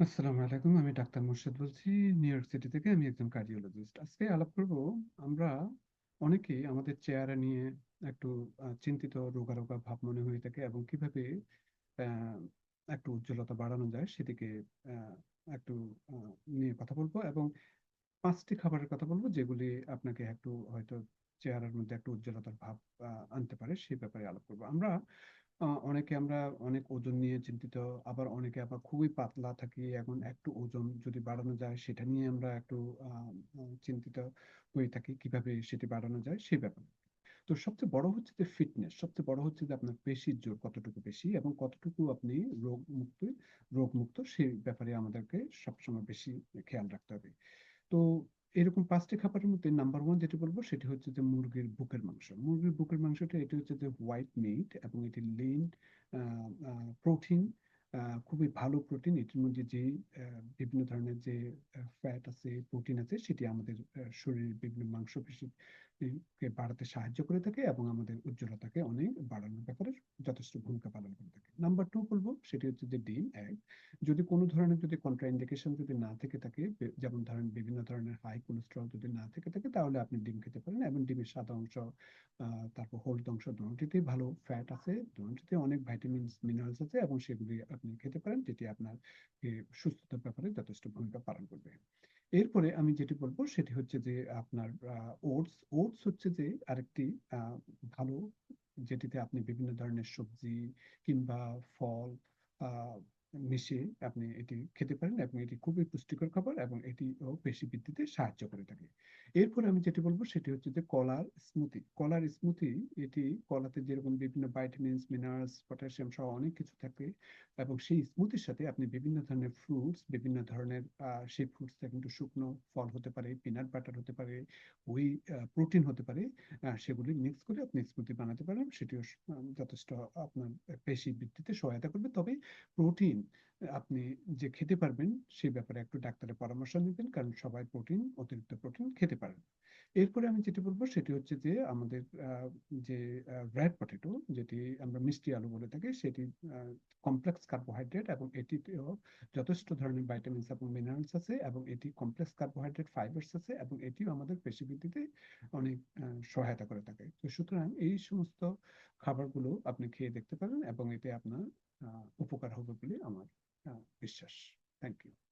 আসসালামু আলাইকুম। আমি ডাক্তার মোর্শেদ বলছি নিউ ইয়র্ক সিটি থেকে। আমি একজন কার্ডিওলজিস্ট। আজকে আলাপ করব আমরা অনেকেই আমাদের চেহারা নিয়ে একটু চিন্তিত রোগা, রোগা ভাব মনে হয়ে থাকে এবং কীভাবে একটু উজ্জ্বলতা বাড়ানো যায় সেদিকে একটু নিয়ে কথা বলব এবং পাঁচটি খাবারের কথা বলব যেগুলি আপনাকে একটু হয়তো চেহারার মধ্যে একটু উজ্জ্বলতার ভাব আনতে পারে সেই ব্যাপারে আলাপ করব আমরা অনেকে আমরা অনেক ওজন নিয়ে চিন্তিত, আবার অনেকে আবার খুবই পাতলা থাকি। এখন একটু ওজন যদি বাড়ানো যায় সেটা নিয়ে আমরা একটু চিন্তিত হয়ে থাকি। কীভাবে সেটি বাড়ানো যায় সেই ব্যাপারে। তো সবচেয়ে বড় হচ্ছে যে ফিটনেস। সবচেয়ে বড় হচ্ছে যে আপনার পেশির জোর কতটুকু বেশি এবং কতটুকু আপনি রোগ মুক্ত রোগ মুক্ত সেই ব্যাপারে আমাদেরকে সবসময় বেশি খেয়াল রাখতে হবে। তো এরকম পাঁচটি খাবারের মধ্যে নাম্বার ওয়ান যেটি বলব সেটি হচ্ছে যে মুরগির বুকের মাংস। মুরগির বুকের মাংসটা এটি হচ্ছে যে হোয়াইট মিট এবং এটি লিন প্রোটিন খুবই ভালো প্রোটিন। এটির মধ্যে অ্যা বিভিন্ন ধরনের যে ফ্যাট আছে, প্রোটিন আছে সেটি আমাদের শরীরের বিভিন্ন মাংসপেশি ই কে বাড়াতে সাহায্য করে থাকে এবং আমাদের উজ্জ্বলতাকে অনেক বাড়ানোর ব্যাপারে যথেষ্ট ভূমিকা পালন করে থাকে। নাম্বার 2 বলব সেটি হচ্ছে যে ডিম, এগ। যদি কোন ধরনের যদি কন্ট্রা ইন্ডিকেশন যদি না থেকে থাকে যেমন ধরেন বিভিন্ন ধরনের হাই কোলেস্টেরল যদি না থেকে থাকে তাহলে আপনি ডিম খেতে পারেন এবং ডিমের সাদা অংশ তারপর হলুদ অংশ দোনোটিতেই ভালো ফ্যাট আছে। দোনোটিতে অনেক ভাইটামিনস, মিনারেলস আছে এবং সেগুলি আপনি খেতে পারেন, যেটি আপনার সুস্থতার ব্যাপারে যথেষ্ট ভূমিকা পালন করবে। এরপরে আমি যেটি বলব, সেটি হচ্ছে যে আপনার ওটস। ওটস হচ্ছে যে আরেকটি ভালো, যেটিতে আপনি বিভিন্ন ধরনের সবজি কিংবা ফল মিশিয়ে আপনি এটি খেতে পারেন এবং এটি খুবই পুষ্টিকর খাবার এবং এটিও পেশি বৃদ্ধিতে সাহায্য করে থাকে। এরপরে আমি যেটি বলব সেটি হচ্ছে যে কলার স্মুথি। কলার স্মুথি এটি কলাতে যেরকম বিভিন্ন ভাইটামিনস, মিনারেলস, পটাশিয়াম সহ অনেক কিছু থাকে এবং সেই স্মুথির সাথে আপনি বিভিন্ন ধরনের ফ্রুটস, বিভিন্ন ধরনের সেই ফ্রুটসটা কিন্তু শুকনো ফল হতে পারে, পিনাট বাটার হতে পারে, আ প্রোটিন হতে পারে। সেগুলি মিক্স করে আপনি স্মুথি বানাতে পারেন। সেটিও যথেষ্ট আপনার পেশি বৃদ্ধিতে সহায়তা করবে। তবে প্রোটিন আপনি যে খেতে পারবেন সেই ব্যাপারে একটু ডাক্তারের পরামর্শ নিবেন। কারণ সবাই প্রোটিন, অতিরিক্ত প্রোটিন খেতে পারেন এরপরে আমি যেটি বলব সেটি হচ্ছে যে আমাদের যে রেড পটেটো যেটি আমরা মিষ্টি আলু বলে থাকি, সেটি কমপ্লেক্স কার্বোহাইড্রেট এবং এটিতেও যথেষ্ট ধরনের ভাইটামিনস এবং মিনারেলস আছে এবং এটি কমপ্লেক্স কার্বোহাইড্রেট ফাইবারস আছে এবং এটিও আমাদের পেশি বৃদ্ধিতে অনেক সহায়তা করে থাকে। তো সুতরাং এই সমস্ত খাবারগুলো আপনি খেয়ে দেখতে পারেন এবং এতে আপনার উপকার হবে বলে আমার বিশ্বাস। Thank you.